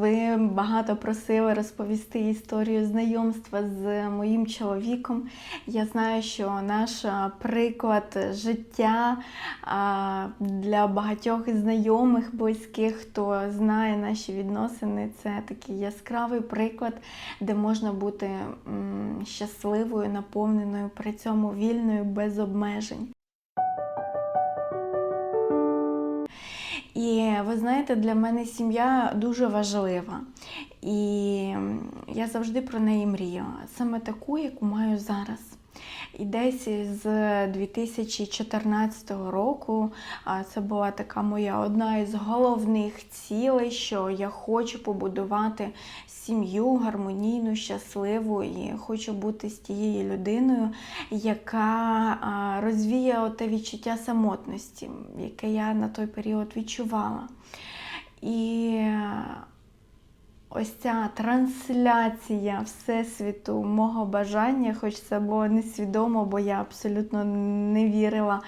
Ви багато просили розповісти історію знайомства з моїм чоловіком. Я знаю, що наш приклад життя для багатьох знайомих, близьких, хто знає наші відносини, це такий яскравий приклад, де можна бути щасливою, наповненою, при цьому вільною, без обмежень. І ви знаєте, для мене сім'я дуже важлива. І я завжди про неї мрію, Саме таку, яку маю зараз. І десь з 2014 року це була така моя одна із головних цілей, що я хочу побудувати сім'ю гармонійну, щасливу і хочу бути з тією людиною, яка розвіє те відчуття самотності, яке я на той період відчувала. І ось ця трансляція Всесвіту мого бажання, хоч це було несвідомо, бо я абсолютно не вірила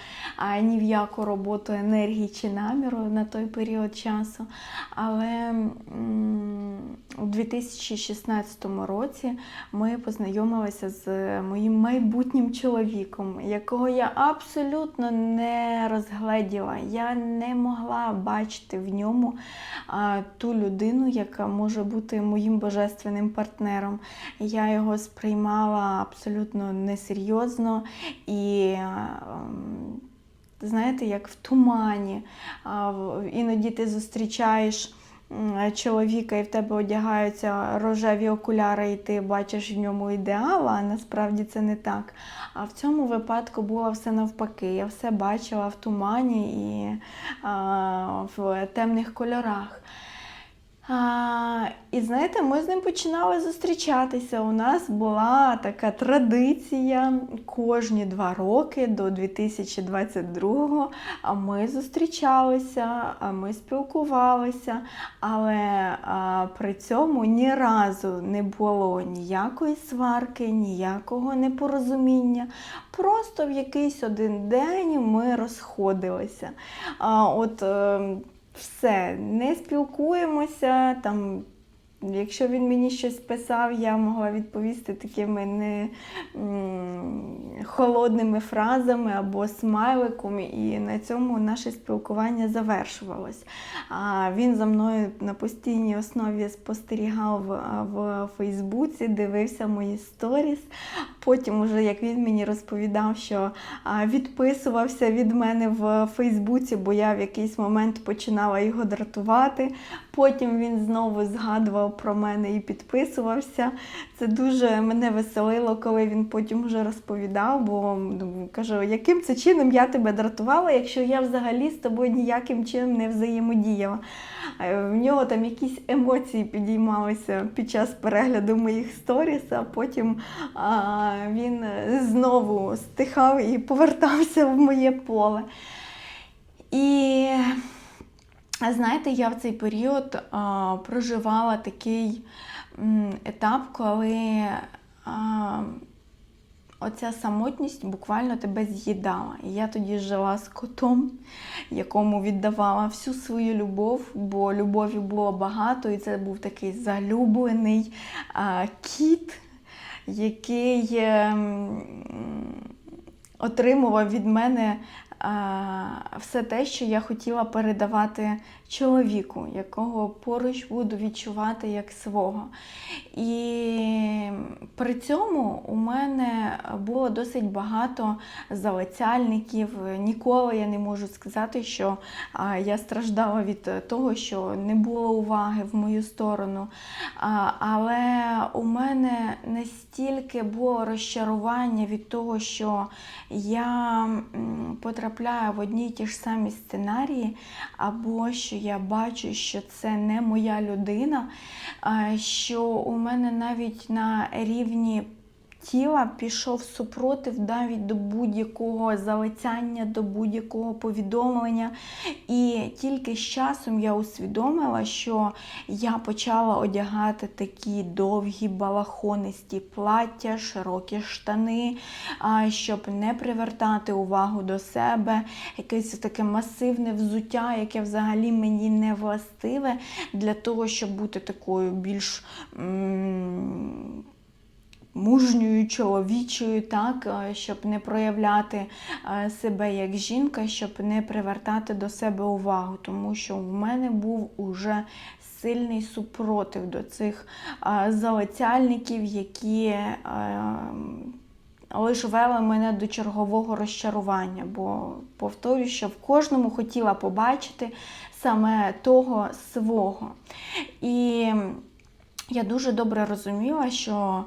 ні в яку роботу енергії чи наміру на той період часу. Але у 2016 році ми познайомилися з моїм майбутнім чоловіком, якого я абсолютно не розгледіла. Я не могла бачити в ньому ту людину, яка може бути моїм божественним партнером. Я його сприймала абсолютно несерйозно і. Знаєте, як в тумані. Іноді ти зустрічаєш чоловіка і в тебе одягаються рожеві окуляри, і ти бачиш в ньому ідеал, а насправді це не так. А в цьому випадку було все навпаки. Я все бачила в тумані і в темних кольорах. А, і знаєте, ми з ним починали зустрічатися. У нас була така традиція кожні два роки до 2022-го. А ми зустрічалися, а ми спілкувалися, але а, при цьому ні разу не було ніякої сварки, ніякого непорозуміння. Просто в якийсь один день ми розходилися. А, от, е, все, не спілкуємося. Там, якщо він мені щось писав, я могла відповісти такими не холодними фразами або смайликом, і на цьому наше спілкування завершувалось. А він за мною на постійній основі спостерігав в, Фейсбуці, дивився мої сторіс. Потім, уже як він мені розповідав, що відписувався від мене в Фейсбуці, бо я в якийсь момент починала його дратувати. Потім він знову згадував про мене і підписувався. Це дуже мене веселило, коли він потім вже розповідав, бо ну, кажу, яким це чином я тебе дратувала, якщо я взагалі з тобою ніяким чином не взаємодіяла. Е, В нього там якісь емоції підіймалися під час перегляду моїх сторіс, а потім а, він знову стихав і повертався в моє поле. І знаєте, я в цей період а, проживала такий м, етап, коли а, оця самотність буквально тебе з'їдала. І я тоді жила з котом, якому віддавала всю свою любов, бо любові було багато, і це був такий залюблений а, кіт, який ем, отримував від мене все те, що я хотіла передавати чоловіку, якого поруч буду відчувати як свого. І при цьому у мене було досить багато залицяльників. Ніколи я не можу сказати, що я страждала від того, що не було уваги в мою сторону. Але у мене настільки було розчарування від того, що я потрапляю в одні й ті ж самі сценарії, або що я бачу, що це не моя людина, що у мене навіть на рівні тіла пішов супротив навіть до будь-якого залицяння, до будь-якого повідомлення. І тільки з часом я усвідомила, що я почала одягати такі довгі балахонисті плаття, широкі штани, щоб не привертати увагу до себе, якесь таке масивне взуття, яке взагалі мені не властиве, для того, щоб бути такою більш. Мужньою, чоловічою, так, е, щоб не проявляти е, себе як жінка, щоб не привертати до себе увагу, тому що в мене був уже сильний супротив до цих е, залицяльників, які лише вели мене до чергового розчарування, бо повторюю, що в кожному хотіла побачити саме того свого. І я дуже добре розуміла, що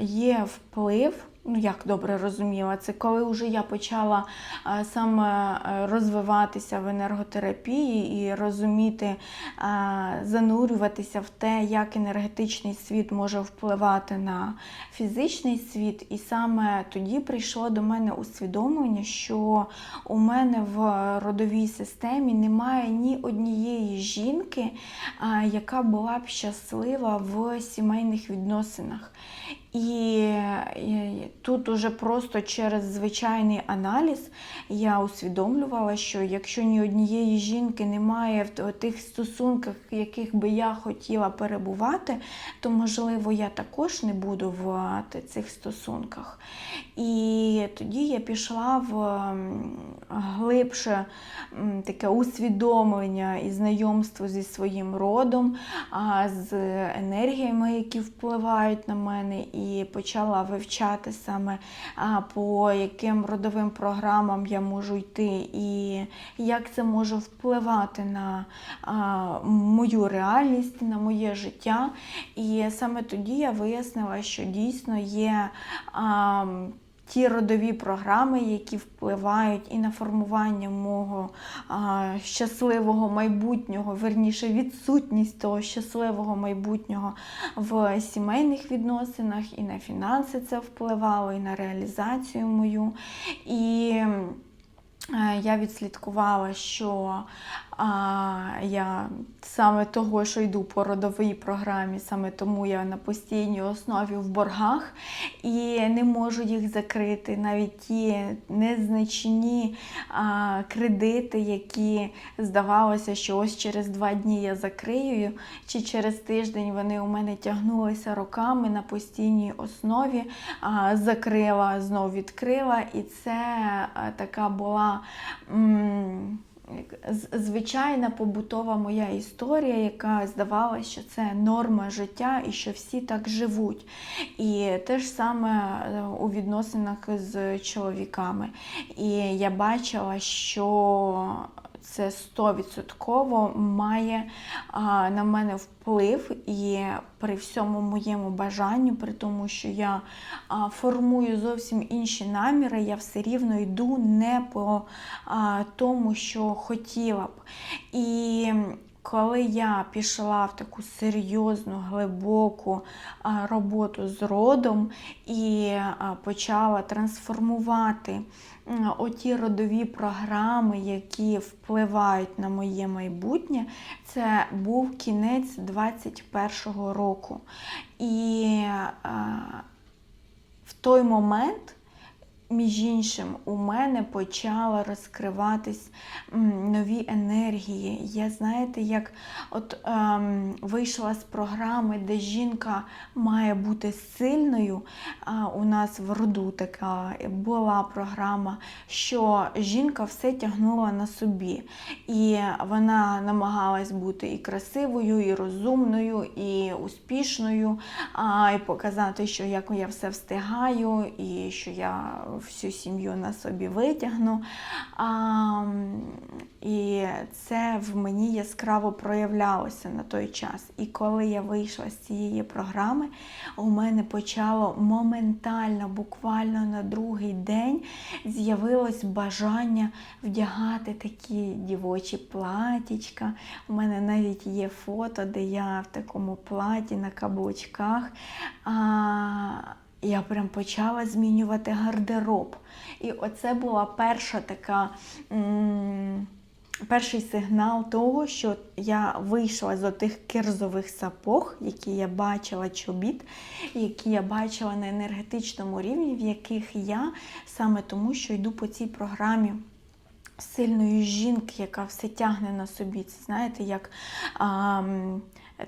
є вплив. Ну, як добре розуміла, це коли вже я почала а, саме е, розвиватися в енерготерапії і розуміти, а, занурюватися в те, як енергетичний світ може впливати на фізичний світ. І саме тоді прийшло до мене усвідомлення, що у мене в родовій системі немає ні однієї жінки, яка була б щаслива в сімейних відносинах. І тут уже просто через звичайний аналіз я усвідомлювала, що якщо ні однієї жінки немає в тих стосунках, в яких би я хотіла перебувати, то можливо я також не буду в цих стосунках. І тоді я пішла в глибше таке усвідомлення і знайомство зі своїм родом, з енергіями, які впливають на мене, і почала вивчати саме по яким родовим програмам я можу йти, і як це може впливати на мою реальність, на моє життя. І саме тоді я вияснила, що дійсно є. Ті родові програми, які впливають і на формування мого а, щасливого майбутнього, верніше відсутність того щасливого майбутнього в сімейних відносинах, і на фінанси це впливало, і на реалізацію мою. І е, я відслідкувала, що а, я саме того, що йду по родовій програмі, саме тому я на постійній основі в боргах і не можу їх закрити. Навіть ті незначні а, кредити, які здавалося, що ось через два дні я закрию, чи через тиждень вони у мене тягнулися роками на постійній основі, а, закрила, знов відкрила, і це а, така була. м, звичайна побутова моя історія, яка здавалася, що це норма життя і що всі так живуть. І те ж саме е, у відносинах з чоловіками. І я бачила, що це 100% має а, на мене вплив і при всьому моєму бажанні, при тому, що я а, формую зовсім інші наміри, я все рівно йду не по а, тому, що хотіла б. І коли я пішла в таку серйозну, глибоку роботу з родом і почала трансформувати оті родові програми, які впливають на моє майбутнє, це був кінець 21-го року. І в той момент між іншим, у мене почали розкриватись нові енергії. Я знаєте, як от ем, вийшла з програми, де жінка має бути сильною. А у нас в роду така була програма, що жінка все тягнула на собі. І вона намагалась бути і красивою, і розумною, і успішною, а, і показати, що як я все встигаю, і що я всю сім'ю на собі витягну. А, і це в мені яскраво проявлялося на той час. І коли я вийшла з цієї програми, у мене почало моментально, буквально на другий день, з'явилось бажання вдягати такі дівочі платічка. У мене навіть є фото, де я в такому платі на каблучках. А, Я прям почала змінювати гардероб. І оце була перша така. Перший сигнал того, що я вийшла з отих кирзових сапог, які я бачила чобіт, які я бачила на енергетичному рівні, в яких я саме тому, що йду по цій програмі сильної жінки, яка все тягне на собі. Це знаєте, як а,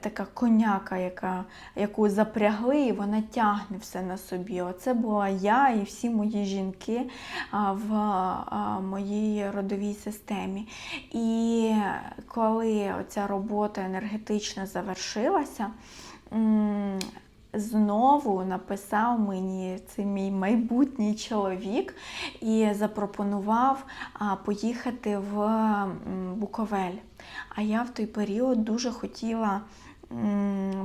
така коняка, яка, яку запрягли, і вона тягне все на собі. Оце була я і всі мої жінки в моїй родовій системі. І коли ця робота енергетична завершилася, Знову написав мені це мій майбутній чоловік і запропонував поїхати в Буковель. А я в той період дуже хотіла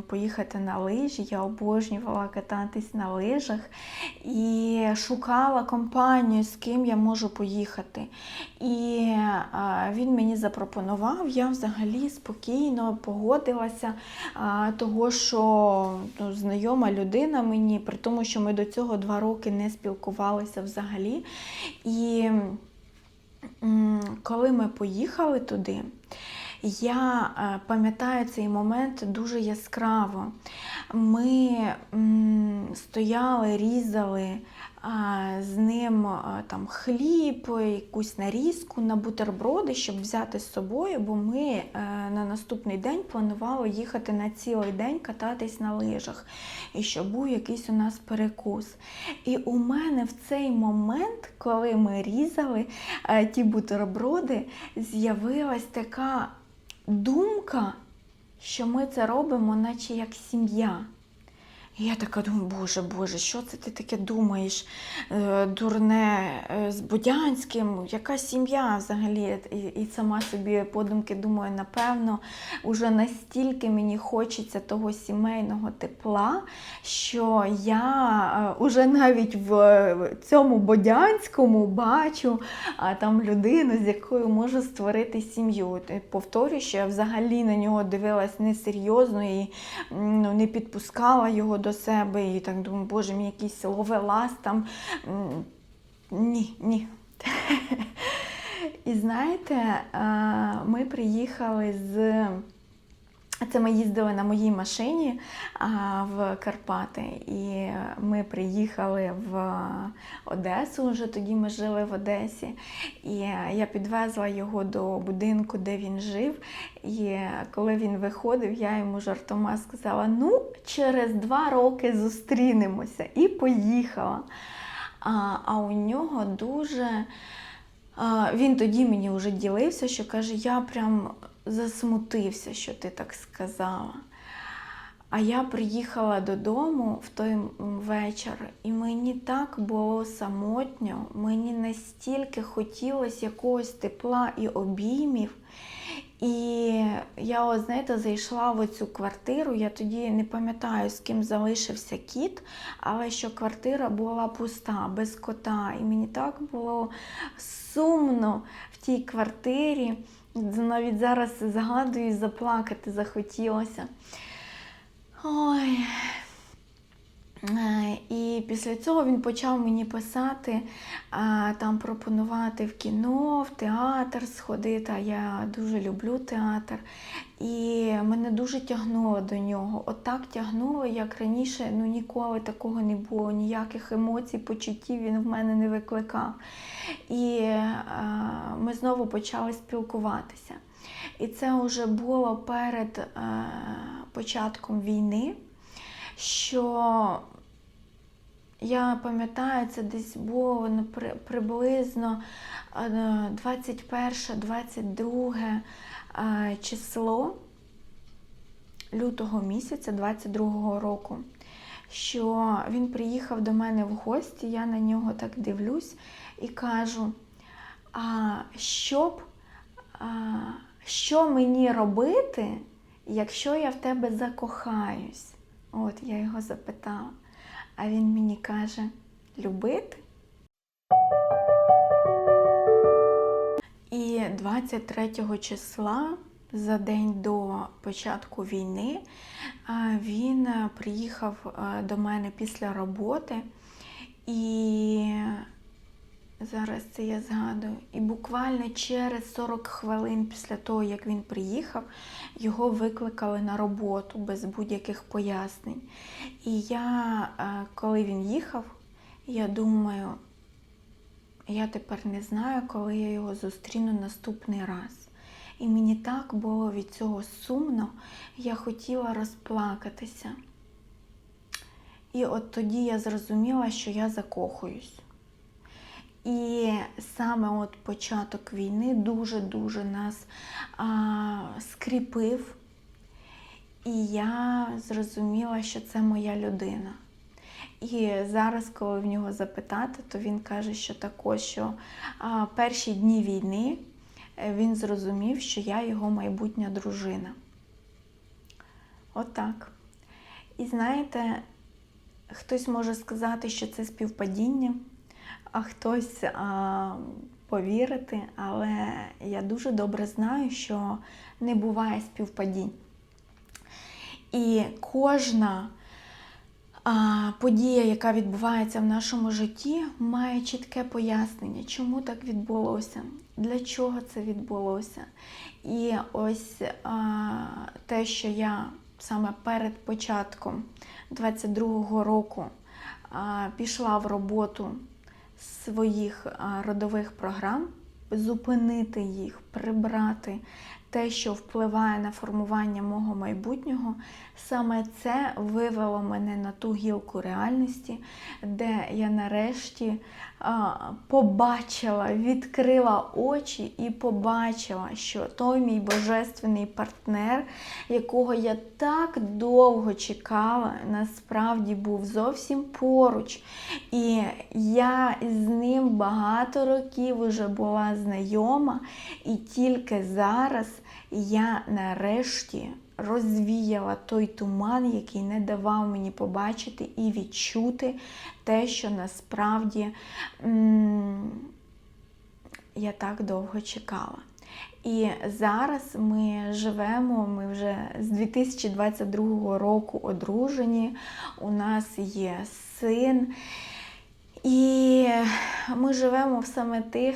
поїхати на лижі. Я обожнювала кататись на лижах і шукала компанію, з ким я можу поїхати. І він мені запропонував, я взагалі спокійно погодилася, того, що ну, знайома людина мені, при тому, що ми до цього два роки не спілкувалися взагалі. І коли ми поїхали туди, я е, пам'ятаю цей момент дуже яскраво. Ми стояли, різали з ним там хліб, якусь нарізку на бутерброди, щоб взяти з собою, бо ми е, на наступний день планували їхати на цілий день кататись на лижах, і щоб був якийсь у нас перекус. І у мене в цей момент, коли ми різали е, ті бутерброди, з'явилась така думка, що ми це робимо, наче як сім'я. І я така думаю, боже, боже, що це ти таке думаєш? Е, Дурне е, з Бодянським, яка сім'я взагалі? І, сама собі подумки думаю, напевно, уже настільки мені хочеться того сімейного тепла, що я е, уже навіть в цьому Бодянському бачу а, там людину, з якою можу створити сім'ю. Повторюю, що я взагалі на нього дивилась несерйозно і ну, не підпускала його до себе. І так думаю, боже, мій якийсь ловелас там. Ні, ні. І знаєте, ми приїхали з. Це ми їздили на моїй машині в Карпати, і ми приїхали в Одесу. Вже тоді ми жили в Одесі. І я підвезла його до будинку, де він жив. І коли він виходив, я йому жартома сказала: ну, через два роки зустрінемося. І поїхала. А, а у нього дуже. Він тоді мені вже ділився, що каже, я прям засмутився, що ти так сказала. А я приїхала додому в той вечір, і мені так було самотньо, мені настільки хотілося якогось тепла і обіймів. І я, от, знаєте, зайшла в цю квартиру. Я тоді не пам'ятаю, з ким залишився кіт, але що квартира була пуста, без кота. І мені так було сумно в тій квартирі. Навіть зараз згадую, заплакати захотілося. Ой. Е, І після цього він почав мені писати, там пропонувати в кіно, в театр сходити. А я дуже люблю театр. І мене дуже тягнуло до нього. Отак тягнуло, як раніше ну, ніколи такого не було, ніяких емоцій, почуттів він в мене не викликав. І ми знову почали спілкуватися. І це вже було перед е, початком війни, що я пам'ятаю, це десь було ну, при- приблизно 21-22 е, число лютого місяця 22-го року. Що він приїхав до мене в гості, я на нього так дивлюсь і кажу: а що б, а, що мені робити, якщо я в тебе закохаюсь? От я його запитала. А він мені каже: любити. І 23 числа за день до початку війни. Він е, приїхав е, до мене після роботи і зараз це я згадую. І буквально через 40 хвилин після того, як він приїхав, його викликали на роботу без будь-яких пояснень. І я, е, коли він їхав, я думаю, я тепер не знаю, коли я його зустріну наступний раз. І мені так було від цього сумно, я хотіла розплакатися. І от тоді я зрозуміла, що я закохуюсь. І саме от початок війни дуже-дуже нас а, скріпив. І я зрозуміла, що це моя людина. І зараз, коли в нього запитати, то він каже, що також, що а, перші дні війни е, він зрозумів, що я його майбутня дружина. Отак. І знаєте, хтось може сказати, що це співпадіння, а хтось а, повірити, але я дуже добре знаю, що не буває співпадінь. І кожна а, подія, яка відбувається в нашому житті, має чітке пояснення, чому так відбулося, для чого це відбулося. І ось а, те, що я саме перед початком 22-го року а, пішла в роботу своїх родових програм, зупинити їх, прибрати те, що впливає на формування мого майбутнього, саме це вивело мене на ту гілку реальності, де я нарешті побачила, відкрила очі і побачила, що той мій божественний партнер, якого я так довго чекала, насправді був зовсім поруч. І я з ним багато років вже була знайома, і тільки зараз я нарешті розвіяла той туман, який не давав мені побачити і відчути те, що насправді м я так довго чекала. І зараз ми живемо, ми вже з 2022 року одружені, у нас є син, і ми живемо в саме тих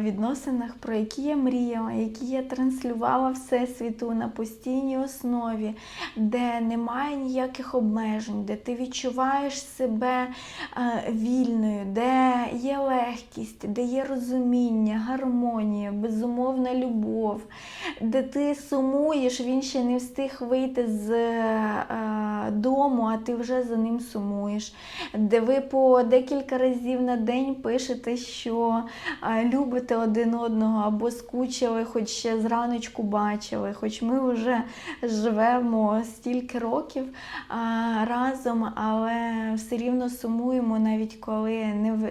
відносинах, про які я мріяла, які я транслювала Всесвіту на постійній основі, де немає ніяких обмежень, де ти відчуваєш себе вільною, де є легкість, де є розуміння, гармонія, безумовна любов, де ти сумуєш, він ще не встиг вийти з дому, а ти вже за ним сумуєш, де ви по декілька разів на день пишете, що любите один одного або скучили, хоч ще зраночку бачили, хоч ми вже живемо стільки років а, разом, але все рівно сумуємо, навіть коли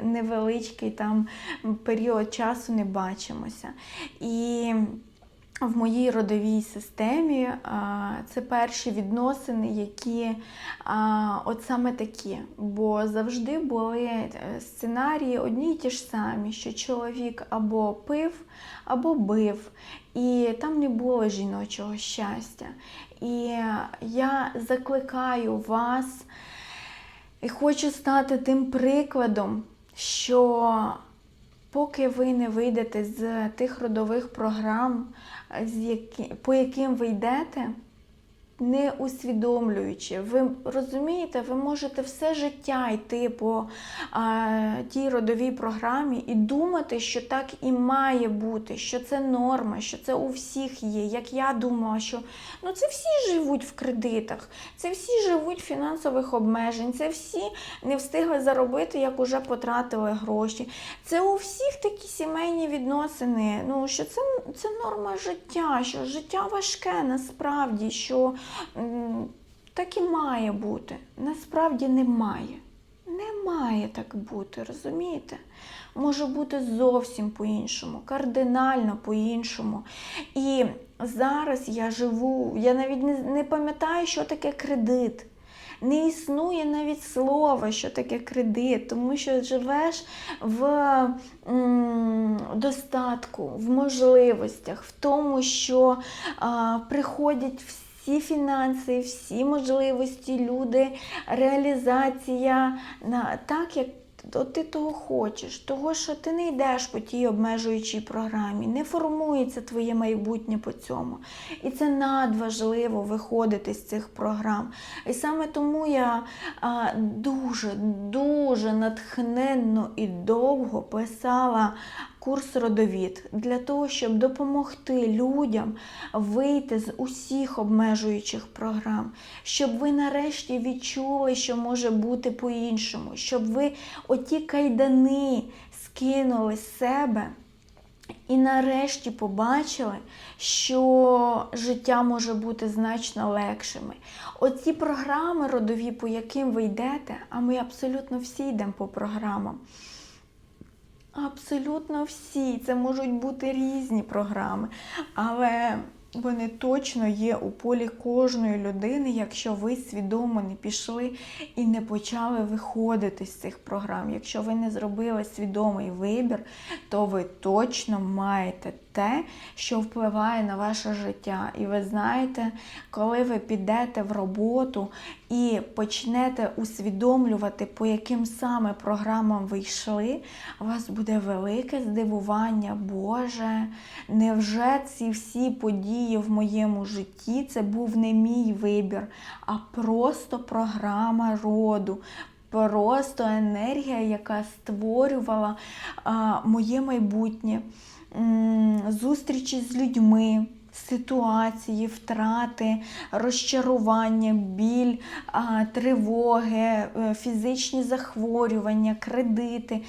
невеличкий там період часу не бачимося. І в моїй родовій системі це перші відносини, які от саме такі. Бо завжди були е, сценарії одні й ті ж самі, що чоловік або пив, або бив. І там не було жіночого щастя. І я закликаю вас і хочу стати тим прикладом, що поки ви не вийдете з тих родових програм, з які, по яким ви йдете, не усвідомлюючи. Ви розумієте, ви можете все життя йти по а, тій родовій програмі і думати, що так і має бути, що це норма, що це у всіх є. Як я думала, що ну це всі живуть в кредитах, це всі живуть в фінансових обмежень, це всі не встигли заробити, як уже потратили гроші. Це у всіх такі сімейні відносини. Ну що це, це норма життя, що життя важке насправді. що так і має бути. Насправді немає. Не має так бути, розумієте? Може бути зовсім по-іншому, кардинально по-іншому. І зараз я живу, я навіть не, не пам'ятаю, що таке кредит. Не існує навіть слова, що таке кредит, тому що живеш в м, достатку, в можливостях, в тому, що а, приходять всі. Всі фінанси, всі можливості, люди, реалізація на так, як ти того хочеш, того, що ти не йдеш по тій обмежуючій програмі, не формується твоє майбутнє по цьому. І це надважливо виходити з цих програм. І саме тому я а, дуже, дуже натхненно і довго писала курс родовід для того, щоб допомогти людям вийти з усіх обмежуючих програм, щоб ви нарешті відчули, що може бути по-іншому, щоб ви оті кайдани скинули з себе. І нарешті побачили, що життя може бути значно легшими. Оці програми родові, по яким ви йдете, а ми абсолютно всі йдемо по програмам. Абсолютно всі. Це можуть бути різні програми, але вони точно є у полі кожної людини, якщо ви свідомо не пішли і не почали виходити з цих програм. Якщо ви не зробили свідомий вибір, то ви точно маєте те, що впливає на ваше життя. І ви знаєте, коли ви підете в роботу і почнете усвідомлювати, по яким саме програмам ви йшли, у вас буде велике здивування, Боже, невже ці всі події в моєму житті це був не мій вибір, а просто програма роду. Просто енергія, яка створювала а, моє майбутнє зустрічі з людьми, ситуації, втрати, розчарування, біль, тривоги, е, фізичні захворювання, кредити,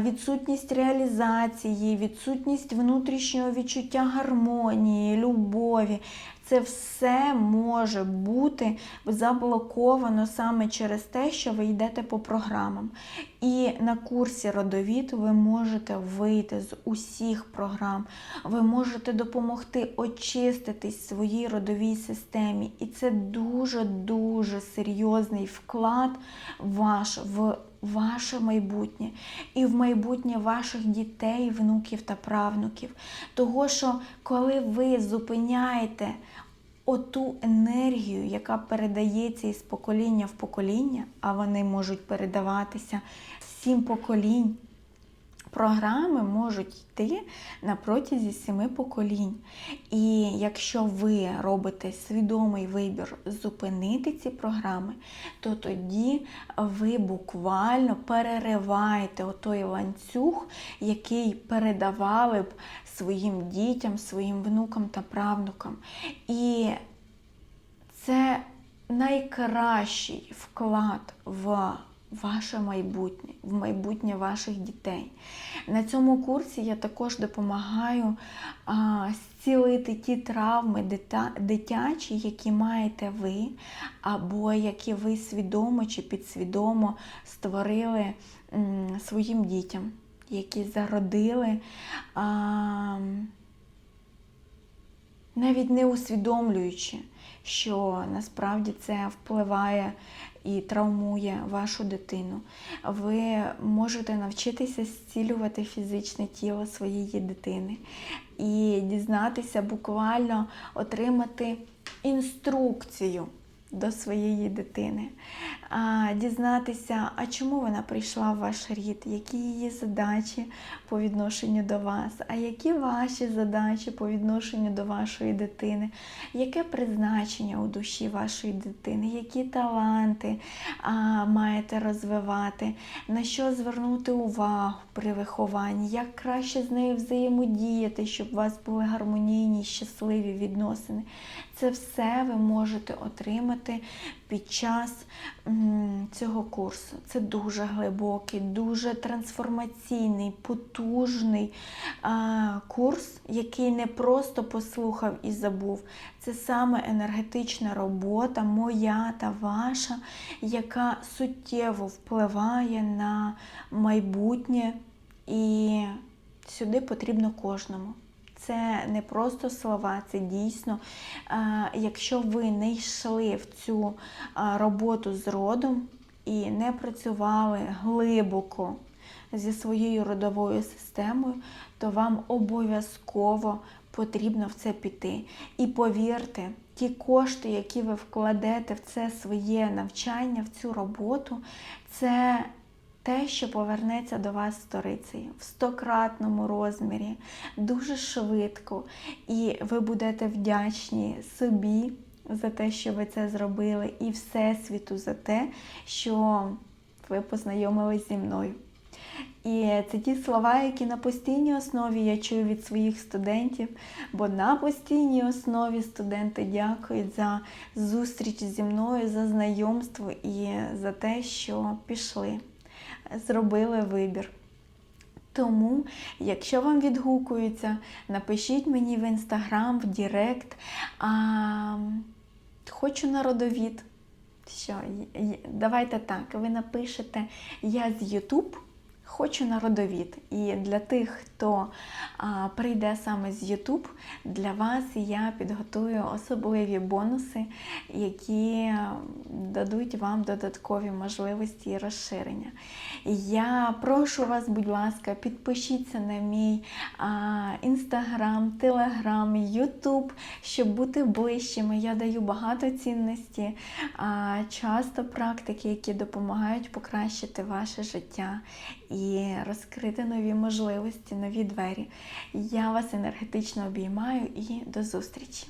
відсутність реалізації, відсутність внутрішнього відчуття гармонії, любові. Це все може бути заблоковано саме через те, що ви йдете по програмам. І на курсі родовід ви можете вийти з усіх програм, ви можете допомогти очиститись своїй родовій системі. І це дуже-дуже серйозний вклад ваш в ваше майбутнє і в майбутнє ваших дітей, внуків та правнуків. Того, що коли ви зупиняєте оту енергію, яка передається із покоління в покоління, а вони можуть передаватися сім поколінь. Програми можуть йти на протязі семи поколінь. І якщо ви робите свідомий вибір зупинити ці програми, то тоді ви буквально перериваєте отой ланцюг, який передавали б своїм дітям, своїм внукам та правнукам. І це найкращий вклад в ваше майбутнє, в майбутнє ваших дітей. На цьому курсі я також допомагаю а, зцілити ті травми дита, дитячі, які маєте ви, або які ви свідомо чи підсвідомо створили м, своїм дітям, які зародили. А, навіть не усвідомлюючи, що насправді це впливає і травмує вашу дитину. Ви можете навчитися зцілювати фізичне тіло своєї дитини і дізнатися, буквально отримати інструкцію до своєї дитини, дізнатися, а чому вона прийшла в ваш рід, які її задачі по відношенню до вас, а які ваші задачі по відношенню до вашої дитини, яке призначення у душі вашої дитини, які таланти маєте розвивати, на що звернути увагу при вихованні, як краще з нею взаємодіяти, щоб у вас були гармонійні, щасливі відносини. Це все ви можете отримати під час цього курсу. Це дуже глибокий, дуже трансформаційний, потужний курс, який не просто послухав і забув. Це саме енергетична робота, моя та ваша, яка суттєво впливає на майбутнє. І сюди потрібно кожному. Це не просто слова, це дійсно, е, якщо ви не йшли в цю е, роботу з родом і не працювали глибоко зі своєю родовою системою, то вам обов'язково потрібно в це піти. І повірте, ті кошти, які ви вкладете в це своє навчання, в цю роботу, це те, що повернеться до вас сторицею в стократному розмірі, дуже швидко, і ви будете вдячні собі за те, що ви це зробили, і Всесвіту за те, що ви познайомились зі мною. І це ті слова, які на постійній основі я чую від своїх студентів, бо на постійній основі студенти дякують за зустріч зі мною, за знайомство і за те, що пішли, зробили вибір. Тому, якщо вам відгукується, напишіть мені в інстаграм, в Дірект. А, хочу на родовід. Що, давайте так, ви напишете Я з Ютуб. Хочу на родовід. І для тих, хто прийде саме з YouTube, для вас я підготую особливі бонуси, які дадуть вам додаткові можливості і розширення. Я прошу вас, будь ласка, підпишіться на мій інстаграм, телеграм, Ютуб, щоб бути ближчими. Я даю багато цінності, часто практики, які допомагають покращити ваше життя і розкрити нові можливості, нові двері. Я вас енергетично обіймаю і до зустрічі!